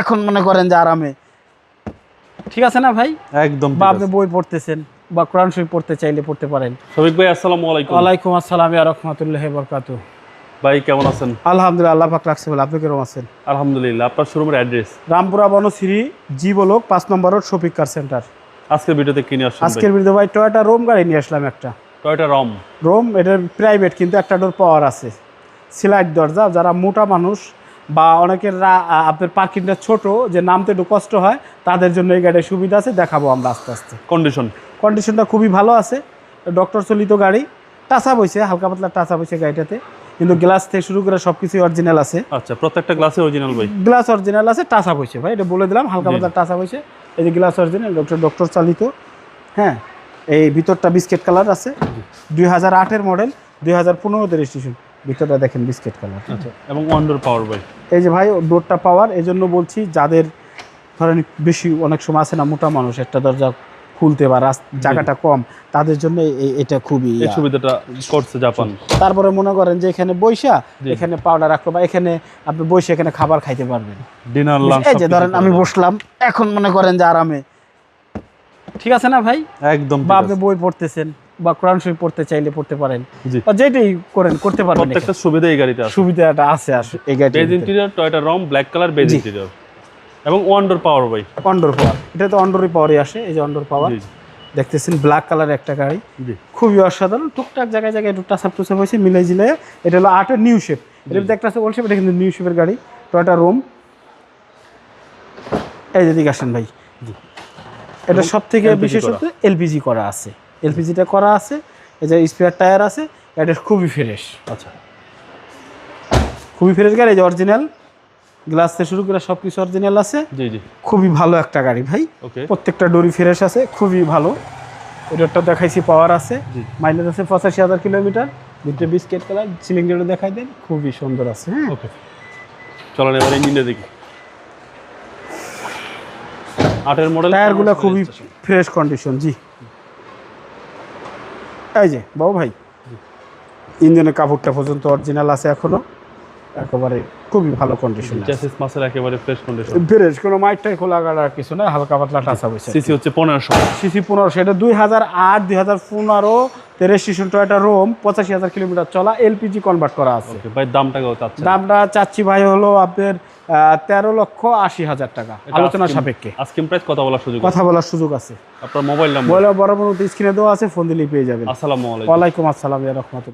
এখন মনে করেন যে আরামে। ঠিক আছে না ভাই? একদম বা আপনি বই পড়তেছেন বা কোরআন শরীফ পড়তে চাইলে পড়তে পারেন। শফিক ভাই আসসালামু আলাইকুম। ওয়ালাইকুম আসসালাম ইয়া রহমতুল্লাহ বরকাত ভাই কেমন আছেন? আলহামদুলিল্লাহ আল্লাহ পাক রাখছে বলে আপনি কীরকম আছেন? আলহামদুলিল্লাহ আপনার শোরুমের address? Rampura Banasree G block পাঁচ নম্বর রোড শফিক কার সেন্টার। আজকের ভিডিওতে কিনে আসছেন আজকের বিরুদ্ধে ভাই টয়োটা রোম গাড়ি নিয়ে আসলাম একটা। Toyota Raum? রোম এটার প্রাইভেট কিন্তু একটা ডোর পাওয়ার আছে। সিলাইট দরজা যারা মোটা মানুষ বা অনেকের আপনার পার্কিংটা ছোট যে নামতে একটু কষ্ট হয় তাদের জন্য এই গাড়ির সুবিধা আছে দেখাবো আমরা আস্তে আস্তে। কন্ডিশন কন্ডিশনটা খুবই ভালো আছে ডক্টর চলিত গাড়ি টাচা বইছে হালকা পাতলা টাচা বইছে গাড়িটাতে কিন্তু গ্লাস থেকে শুরু করে সব কিছুই অরিজিনাল আছে। আচ্ছা প্রত্যেকটা গ্লাসে অরিজিনাল ভাই? গ্লাস অরিজিনাল আছে টাচা বইছে ভাই এটা বলে দিলাম হালকা। পাতলা টাচা বইছে এই যে গ্লাস অরিজিনাল ডক্টর ডক্টর চালিত হ্যাঁ এই ভিতরটা বিস্কেট কালার আছে দুই হাজার আটের মডেল দুই হাজার পনেরোতে রেজিস্ট্রেশন ভিতরটা দেখেন বিস্কিট কালার আচ্ছা এবং ওয়ান্ডার পাওয়ার ভাই এই যে ভাই ডোরটা পাওয়ার এই জন্য বলছি যাদের ধরেন বেশি অনেক সময় আছে না মোটা মানুষ একটা দরজা খুলতে বা জায়গাটা কম তাদের জন্য এটা খুবই এই সুবিধাটা করছে জাপান। তারপরে মনে করেন যে এখানে বৈশা। এখানে পাউডার রাখল বা এখানে আপনি বসে এখানে খাবার খাইতে পারবেন। ডিনার লাঞ্চ এই যে ধরেন আমি বসলাম এখন মনে করেন যে আরামে। ঠিক আছে না ভাই? একদম বা আপনি বই পড়তেছেন। বা কোরআন শরীফ পড়তে চাইলে পড়তে পারেন। বা যেটাই করেন করতে পারেন প্রত্যেকটা সুবিধা এই গাড়িতে আছে। সুবিধাটা আছে এই beige interior Toyota Raum black colour beige. Interior এবং ওয়ান্ডার পাওয়ার ভাই। অন্ডোর পাওয়ার এটা তো অন্ডোরই পাওয়ারই আসে এই যে অন্ডোর পাওয়ার দেখতেছেন ব্ল্যাক কালার একটা গাড়ি। জি। খুবই অসাধারণ। টুকটাক জায়গায় জায়গায় একটু টাসাপ টুসাপ হয়েছে মিলাই জিলে এটা হলো আটের নিউ শেপ এটা একটা আছে ওল্ড শেপ এটা কিন্তু নিউ শেপের গাড়ি। টয়টা রোম এই যে দিকে আসেন ভাই। জি। এটা সব থেকে বিশেষত এলপিজি করা আছে। এলপিজিটা করা আছে এই যে স্পেয়ার টায়ার আছে এটা খুবই ফ্রেশ আচ্ছা। খুবই ফ্রেশ গাড়ি এই যে অরিজিনাল গ্লাস থেকে শুরু করে সব কিছু অরিজিনাল আছে। জি জি। খুবই ভালো একটা গাড়ি ভাই। ওকে। প্রত্যেকটা ডোরি ফ্রেশ আছে খুবই ভালো। এটারটা দেখাইছি পাওয়ার আছে। মাইলেজ আছে পঁচাশি হাজার কিলোমিটার। দুটো বিস্কেট কালার সিলিং সিলিন্ডারও দেখাই দেন খুবই সুন্দর আছে হ্যাঁ। ওকে। চলেন এবার ইঞ্জিনটা দেখি। আটের মডেল টায়ারগুলো খুবই ফ্রেশ কন্ডিশন জি। এই যে বাবু ভাই ইঞ্জিনের কাপড়টা পর্যন্ত অরিজিনাল আছে এখনও। একেবারে খুবই ভালো কন্ডিশন চ্যাসিস মাসের একেবারে ফ্রেশ কন্ডিশন ফ্রেশ কোনো মাইটটাই খোলা গাড়ার কিছু না হালকা পাতলা টাচা হয়েছে সিসি হচ্ছে পনেরোশো। সিসি পনেরো সেটা দুই হাজার আট দুই হাজার পনেরো রেজিস্ট্রেশন টয়টা রোম পঁচাশি হাজার কিলোমিটার চলা এলপিজি কনভার্ট করা আছে। ওকে ভাই দামটা কত চাচ্ছে দামটা চাচ্ছি ভাই হলো আপনার তেরো লক্ষ আশি হাজার টাকা। আলোচনা সাপেক্ষে। আজকিম প্রাইস কথা বলার সুযোগ। কথা বলার সুযোগ আছে। আপনার মোবাইল নাম্বার মোবাইল বরাবর স্ক্রিনে দেওয়া আছে ফোন দিলেই পেয়ে যাবেন। আসসালামু আলাইকুম। ওয়ালাইকুম আসসালাম রহমতুল্লাহ।